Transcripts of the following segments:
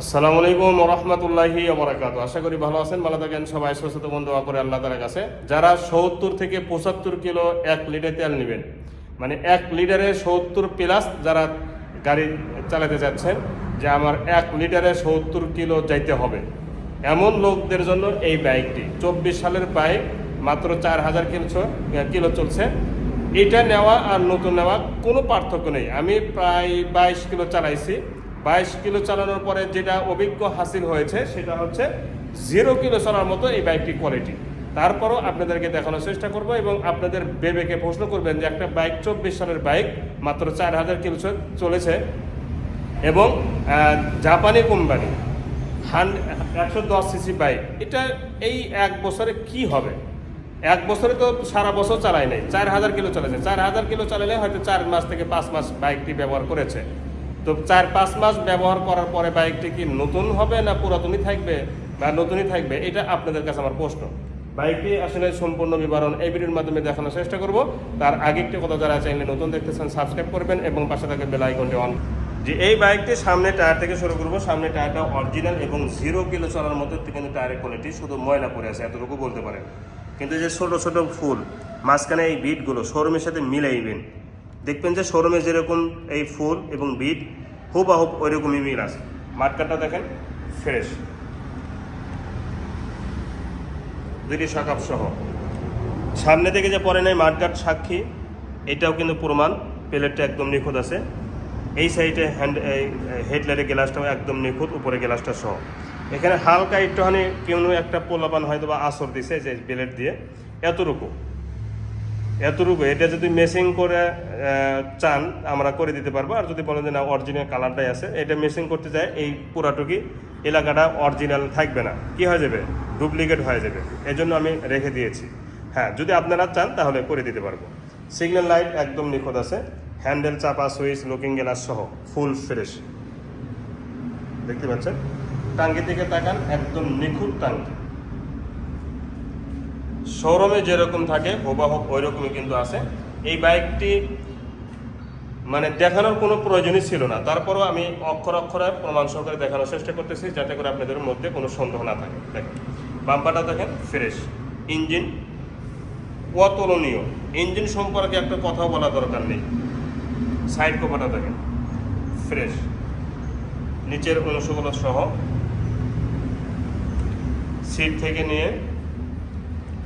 আসসালামু আলাইকুম রহমতুল্লাহি আবরাকাত আশা করি ভালো আছেন, ভালো থাকেন। সবাই সুস্থ বন্ধু করে আল্লাহ তালার কাছে। যারা সত্তর থেকে পঁচাত্তর কিলো এক লিটার তেল নেবেন মানে এক লিটারে সত্তর প্লাস যারা গাড়ি চালাতে যাচ্ছেন, যে আমার এক লিটারে সত্তর কিলো যাইতে হবে। এমন লোকদের জন্য এই বাইকটি। চব্বিশ সালের বাইক মাত্র চার হাজার কিলো কিলো চলছে। এটা নেওয়া আর নতুন নেওয়া কোনো পার্থক্য নেই। আমি প্রায় বাইশ কিলো চালাইছি। বাইশ কিলো চালানোর পরে যেটা অভিজ্ঞ হাসিল হয়েছে, সেটা হচ্ছে জিরো কিলো চলার মতো এই বাইকটি কোয়ালিটি তারপরও আপনাদেরকে দেখানোর চেষ্টা করব এবং আপনাদের বেবেকে প্রশ্ন করবেন যে একটা বাইক চব্বিশ সালের বাইক, মাত্র চার হাজার কিলো চলেছে এবং জাপানি কোম্পানি, হান একশো দশ সিসি বাইক। এটা এই এক বছরে কি হবে? এক বছরে তো সারা বছর চালায় নাই, চার হাজার কিলো চালাচ্ছে চার হাজার কিলো চালালে হয়তো চার মাস থেকে পাঁচ মাস বাইকটি ব্যবহার করেছে। তো চার, পাঁচ মাস ব্যবহার করার পরে বাইকটি কি নতুন হবে না পুরাতনই থাকবে? বা নতুনই থাকবে? এটা আপনাদের কাছে আমার প্রশ্ন। বাইকটি আসলে সম্পূর্ণ বিবরণ এই ভিডিওর মাধ্যমে দেখানোর চেষ্টা করব। তার আগে একটি কথা যারা চাইলে নতুন দেখতেছেন, সাবস্ক্রাইব করবেন এবং পাশে থাকা বেল আইকনটি অন যে এই বাইকটি সামনে টায়ার থেকে শুরু করব। সামনে টায়ারটা অরিজিনাল এবং জিরো কিলো চলার মতো কিন্তু টায়ারের কোয়ালিটি শুধু ময়লা পড়ে আছে, এতটুকু বলতে পারেন। কিন্তু যে ছোট ছোট ফুল, মাঝখানে এই বিটগুলো শোরুমের সাথে মিলাইবেন দেখবেন যে শোরুমে যেরকম এই ফুল এবং বিট হুবাহুব ওইরকমই মিল আছে। মার্কারটা দেখেন ফ্রেশ দুটি শাকাপ সহ। সামনে থেকে যে পরে নাই মাঠঘাট সাক্ষী, এটাও কিন্তু প্রমাণ, প্লেটটা একদম নিখুঁত আছে। এই সাইডে হ্যান্ড হেডলাইটের গ্লাসটাও একদম নিখুঁত, উপরে গ্লাসটা সহ। এখানে হালকা একটুখানি কেউ একটা পোলাপান হয়তো বা আসর দিছে যে প্লেট দিয়ে। এতটুকু। এতটুকু, এটা যদি মেসিং করে চান, আমরা করে দিতে পারব। আর যদি বলেন যে না অরিজিনাল কালারটাই আছে, এটা মেসিং করতে যায় এই পুরাটুকি এলাকাটা অরিজিনাল থাকবে না। কি হয়ে যাবে? ডুপ্লিকেট হয়ে যাবে। এজন্য আমি রেখে দিয়েছি। হ্যাঁ যদি আপনারা চান, তাহলে করে দিতে পারব। সিগন্যাল লাইট একদম নিখুঁত আছে। হ্যান্ডেল চাপা সুইচ লুকিং গ্লাস সহ ফুল ফ্রেশ দেখতে পাচ্ছেন? টাঙ্গি থেকে তাকান, একদম নিখুঁত টাঙ্গি শোরুমে যেরকম থাকে হুবাহুব ওই রকমই কিন্তু আছে। এই বাইকটি মানে দেখানোর কোনো প্রয়োজনই ছিল না। তারপরও আমি অক্ষর অক্ষরে প্রমাণ সহকারে দেখানোর চেষ্টা করতেছি, যাতে করে আপনাদের মধ্যে কোনো সন্দেহ না থাকে। দেখেন, বাম্পারটা দেখেন ফ্রেশ ইঞ্জিন অতুলনীয়। ইঞ্জিন সম্পর্কে একটা কথা বলা দরকার নেই। সাইড কভারটা দেখেন ফ্রেশ নিচের অংশগুলো সহ। সিট থেকে নিয়ে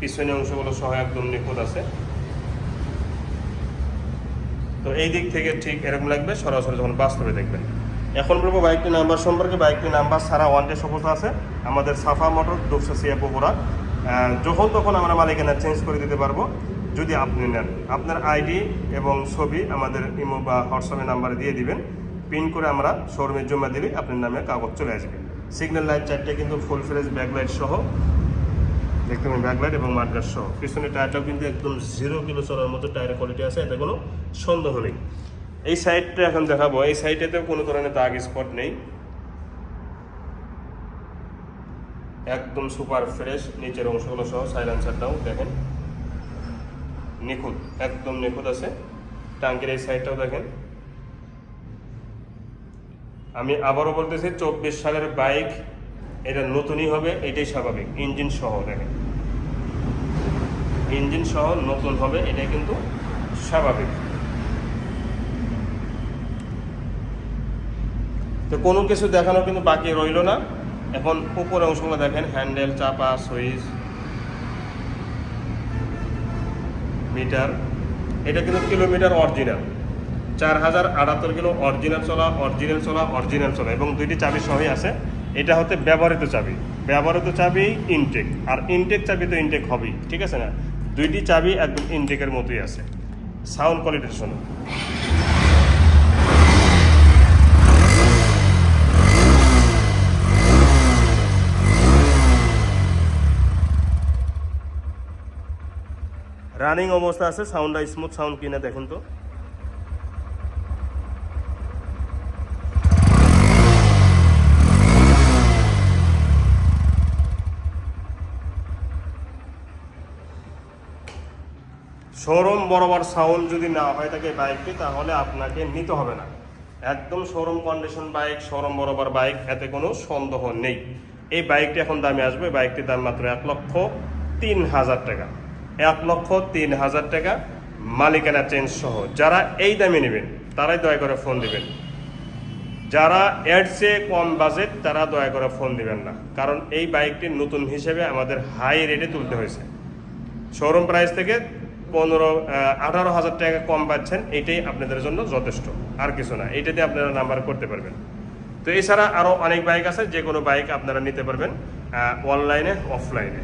পিছনের অংশগুলো সহ একদম নিখুঁত আছে। তো এই দিক থেকে ঠিক এরকম লাগবে, সরাসরি যখন বাস্তবে দেখবেন। এখন বলব বাইকটির নাম্বার সম্পর্কে বাইকটির নাম্বার সারা ওয়ানটে সপোজ আছে। আমাদের সাফা মোটর দুপসা সিয়া পুকুরা যখন তখন আমরা মালিকানা চেঞ্জ করে দিতে পারব, যদি আপনি নেন। আপনার আইডি এবং ছবি আমাদের ইমো বা হোয়াটসঅ্যাপে নাম্বারে দিয়ে দিবেন। পিন করে আমরা শোরুমে জমা দিলে আপনার নামে কাগজ চলে আসবে। সিগন্যাল লাইট চারটে কিন্তু ফুল ফ্রেশ ব্যাকলাইট সহ। দেখতে পাবেন ব্যাকলাইট এবং মার্কার সহ। পিছনের টায়ারটাও কিন্তু একদম জিরো কিলো চলার মতো টায়ারের কোয়ালিটি আছে, এতে কোনো সন্দেহ নেই। এই সাইডটা এখন দেখাবো। এই সাইডেতেও কোনো ধরনের দাগ স্পট নেই। একদম সুপার ফ্রেশ নিচের অংশগুলো সহ সাইলেন্সারটাও দেখেন। নিখুঁত, একদম নিখুঁত আছে। টাঙ্কির এই সাইডটাও দেখেন। আমি আবারও বলতেছি, চব্বিশ সালের বাইক এটা নতুনই হবে, এটাই স্বাভাবিক। ইঞ্জিন সহ দেখেন। ইঞ্জিন সহ নতুন হবে, এটাই কিন্তু স্বাভাবিক। তো কোনো কিছু দেখানো কিন্তু বাকি রইল না। এখন উপরে অংশগুলো দেখেন, হ্যান্ডেল, চাপা, সুইচ, মিটার। এটা কিন্তু কিলোমিটার অরিজিনাল। চার হাজার আটাত্তর কিলো অরিজিনাল চলা অরিজিনাল চলা অরিজিনাল চলা, এবং দুইটি চাবি সহই আছে। এটা হতে ব্যবহৃত চাবি। ব্যবহৃত চাবি ইনটেক আর ইনটেক চাবি তো ইনটেক হবেই, ঠিক আছে না? দুইটি চাবি একদম ইনটেকের মতোই আছে। সাউন্ড কোয়ালিটি শোনো রানিং অবস্থা আছে, সাউন্ডটা স্মুথ সাউন্ড কিনা দেখুন তো শোরুম বরাবর সাউন্ড যদি না হয় থাকে বাইকটি, তাহলে আপনাকে নিতে হবে না। একদম শোরুম কন্ডিশন বাইক শোরুম বরাবর বাইক এতে কোনো সন্দেহ নেই। এই বাইকটি এখন দামে আসবে। বাইকটির দাম মাত্র এক লক্ষ তিন হাজার টাকা। এক লক্ষ তিন হাজার টাকা মালিকানা চেঞ্জ সহ। যারা এই দামে নেবেন, তারাই দয়া করে ফোন দিবেন। যারা এর চেয়ে কম বাজেট তারা দয়া করে ফোন দিবেন না। কারণ এই বাইকটি নতুন হিসেবে আমাদের হাই রেটে তুলতে হয়েছে। শোরুম প্রাইস থেকে পনেরো আঠারো হাজার টাকা কম পাচ্ছেন, এটাই আপনাদের জন্য যথেষ্ট। আর কিছু না এইটাতে আপনারা নাম্বার করতে পারবেন। তো এছাড়া আরও অনেক বাইক আছে যে কোনো বাইক আপনারা নিতে পারবেন অনলাইনে অফলাইনে